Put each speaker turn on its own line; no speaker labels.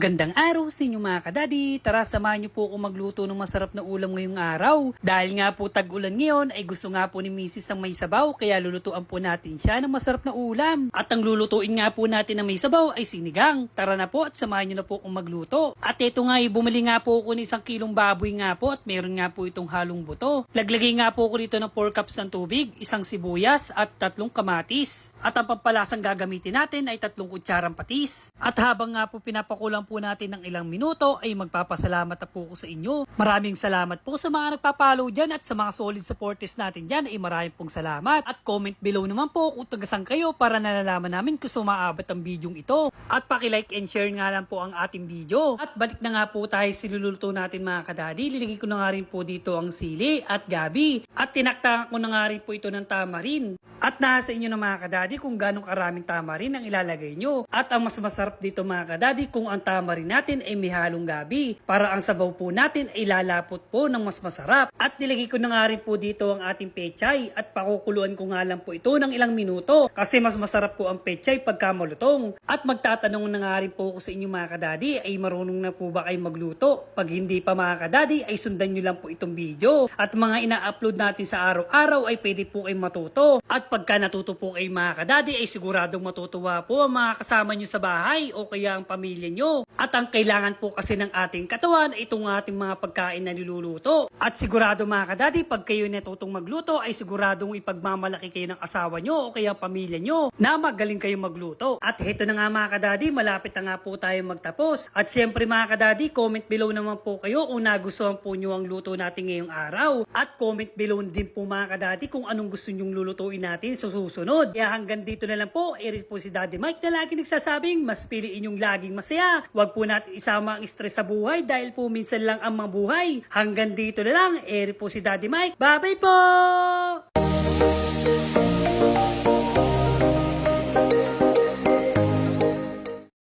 Gandang araw sa inyo mga kadadi. Tara samahan niyo po ako magluto ng masarap na ulam ngayong araw. Dahil nga po tag-ulan ngayon ay gusto nga po ni Mrs. ng may sabaw kaya lulutuan po natin siya ng masarap na ulam. At ang lulutuin nga po natin ng may sabaw ay sinigang. Tara na po at samahan niyo na po akong magluto. At ito nga ay bumili nga po ako ng isang kilong baboy nga po at meron nga po itong halong buto. Laglagay nga po ako dito ng 4 cups ng tubig, isang sibuyas at tatlong kamatis. At ang pampalasang gagamitin natin ay tatlong kutsarang patis. At habang nga po pinapakulang po natin ng ilang minuto ay magpapasalamat na po ko sa inyo. Maraming salamat po sa mga nagpapalo dyan at sa mga solid supporters natin dyan ay maraming pong salamat. At comment below naman po kung tagasan kayo para nalalaman namin kung sumaabot ang bidyong ito. At pakilike and share nga lang po ang ating video. At balik na nga po tayo sa niluluto natin mga kadadi. Lilagay ko na nga rin po dito ang sili at gabi. At tinaktakan ko na nga rin po ito ng tamarin. At nasa inyo na mga kadadi kung ganong karaming tamarin ang ilalagay nyo. At ang mas masarap dito mga kadadi kung ang tamarin natin ay may halong gabi. Para ang sabaw po natin ay lalapot po ng mas masarap. At nilagay ko na nga rin po dito ang ating pechay at pakukuluan ko nga lang po ito ng ilang minuto. Kasi mas masarap po ang pechay pagka malutong. At magtatanong na nga rin po ako sa inyo mga kadadi ay marunong na po ba kayo magluto? Pag hindi pa mga kadadi ay sundan nyo lang po itong video. At mga ina-upload natin sa araw-araw ay pwede po kayo matuto. At pagka natuto po kayo mga kadadi ay siguradong matutuwa po ang mga kasama nyo sa bahay o kaya ang pamilya nyo. At ang kailangan po kasi ng ating katawan ay itong ating mga pagkain na niluluto. At sigurado mga kadadi pag kayo natutong magluto ay siguradong ipagmamalaki kayo ng asawa nyo o kaya pamilya nyo na magaling kayo magluto. At heto na nga mga kadadi, malapit na nga po tayo magtapos. At syempre mga kadadi, comment below naman po kayo kung nagustuhan po nyo ang luto natin ngayong araw. At comment below din po mga kadadi kung anong gusto nyong lulutuin natin sa susunod. Kaya hanggang dito na lang po, Eris po si Daddy Mike na lagi nagsasabing mas piliin yung laging masaya. Huwag po natin isama ang stress sa buhay dahil po minsan lang ang mga buhay. Hanggang dito na lang, Eris po si Daddy Mike. Bye-bye po!